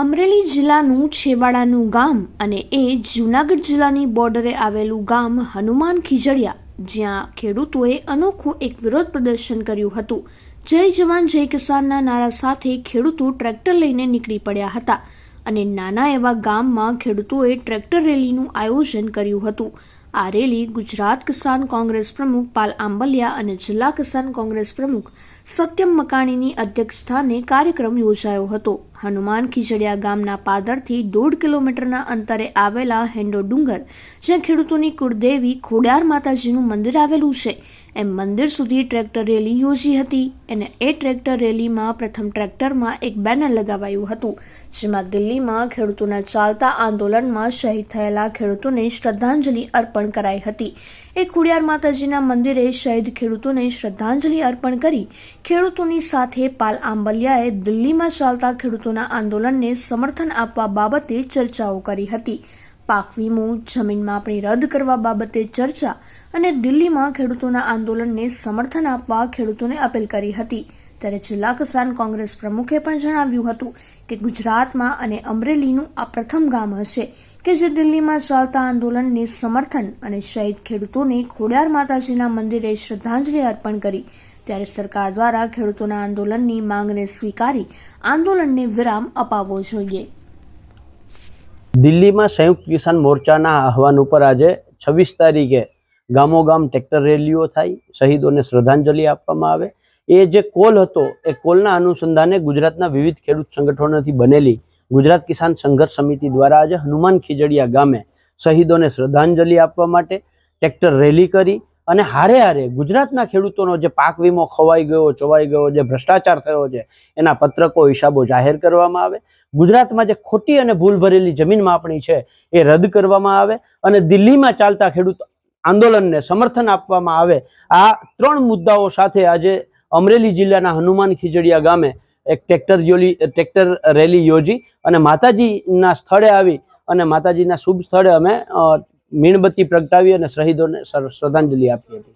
અમરેલી જિલ્લાનું છેવાડાનું ગામ અને એ જૂનાગઢ જિલ્લાની બોર્ડરે આવેલું ગામ હનુમાન ખીજડીયા, જ્યાં ખેડૂતોએ અનોખું એક વિરોધ પ્રદર્શન કર્યું હતું. જય જવાન, જય કિસાનના નારા સાથે ખેડૂતો ટ્રેક્ટર લઈને નીકળી પડ્યા હતા અને નાના એવા ગામમાં ખેડૂતોએ ટ્રેક્ટર રેલીનું આયોજન કર્યું હતું. આ રેલી ગુજરાત કિસાન કોંગ્રેસ પ્રમુખ પાલ આંબલિયા અને જિલ્લા કિસાન કોંગ્રેસ પ્રમુખ સત્યમ મકાણીની અધ્યક્ષસ્થાને કાર્યક્રમ યોજાયો હતો. હનુમાન ખીજડીયા ગામના પાદરથી દોઢ કિલોમીટરના અંતરે આવેલા હેન્ડો ડુંગર, જ્યાં ખેડૂતોની કુળદેવી ખોડિયાર માતાજીનું મંદિર આવેલું છે. એમ મંદિર સુધી ટ્રેક્ટર રેલી યોજી હતી. અને એ ટ્રેક્ટર રેલીમાં પ્રથમ ટ્રેક્ટરમાં એક બેનર લગાવાયું હતું, જેમાં દિલ્હીમાં ખેડૂતોના ચાલતા આંદોલનમાં શહીદ થયેલા ખેડૂતોને શ્રદ્ધાંજલિ અર્પણ કરાઈ હતી. એ ખોડિયાર માતાજીના મંદિરે શહીદ ખેડૂતોને શ્રદ્ધાંજલિ અર્પણ કરી ખેડૂતોની સાથે પાલ આંબલિયાએ દિલ્હીમાં ચાલતા ખેડૂતોના આંદોલનને સમર્થન આપવા બાબતે ચર્ચાઓ કરી હતી. પાક વીમો, જમીન માપણી રદ કરવા બાબતે ચર્ચા અને દિલ્હીમાં ખેડૂતોના આંદોલનને સમર્થન આપવા ખેડૂતોને અપીલ કરી હતી. ત્યારે જિલ્લા કિસાન કોંગ્રેસ પ્રમુખે પણ જણાવ્યું હતું કે ગુજરાતમાં અને અમરેલીનું આ પ્રથમ ગામ હશે. કે જે દિલ્હીમાં ચાલતા આંદોલનને સમર્થન અને શહીદ ખેડૂતોને ખોડિયાર માતાજીના મંદિરે શ્રદ્ધાંજલિ અર્પણ કરી, ત્યારે સરકાર દ્વારા ખેડૂતોના આંદોલનની માંગને સ્વીકારી આંદોલનને વિરામ અપાવવો જોઈએ. દિલ્હીમાં સંયુક્ત કિસાન મોરચાના આહવાન ઉપર આજે છવ્વીસ તારીખે ગામોગામ ટ્રેક્ટર રેલીઓ થાય, શહીદોને શ્રદ્ધાંજલિ આપવામાં આવે. એ જે કોલ હતો, એ કોલના અનુસંધાને ગુજરાતના વિવિધ ખેડૂત સંગઠનોથી બનેલી ગુજરાત કિસાન સંઘર્ષ સમિતિ દ્વારા આજે હનુમાન ખીજડીયા ગામે શહીદોને શ્રદ્ધાંજલિ આપવા માટે ટ્રેક્ટર રેલી કરી અને હારે હારે ગુજરાતના ખેડૂતોનો જે પાક વીમો ખવાઈ ગયો, ચોવાઈ ગયો, જે ભ્રષ્ટાચાર થયો છે, એના પત્રકો હિસાબો જાહેર કરવામાં આવે. ગુજરાતમાં જે ખોટી અને ભૂલ ભરેલી જમીન માપણી છે, એ રદ કરવામાં આવે અને દિલ્હીમાં ચાલતા ખેડૂત આંદોલનને સમર્થન આપવામાં આવે. આ ત્રણ મુદ્દાઓ સાથે આજે અમરેલી જિલ્લાના હનુમાન ખીજડીયા ગામે એક ટ્રેક્ટર યોલી ટ્રેક્ટર રેલી યોજી અને માતાજીના સ્થળે આવી અને માતાજીના શુભ સ્થળે અમે મીણબત્તી પ્રગટાવી અને શહીદોને શ્રદ્ધાંજલિ આપી હતી.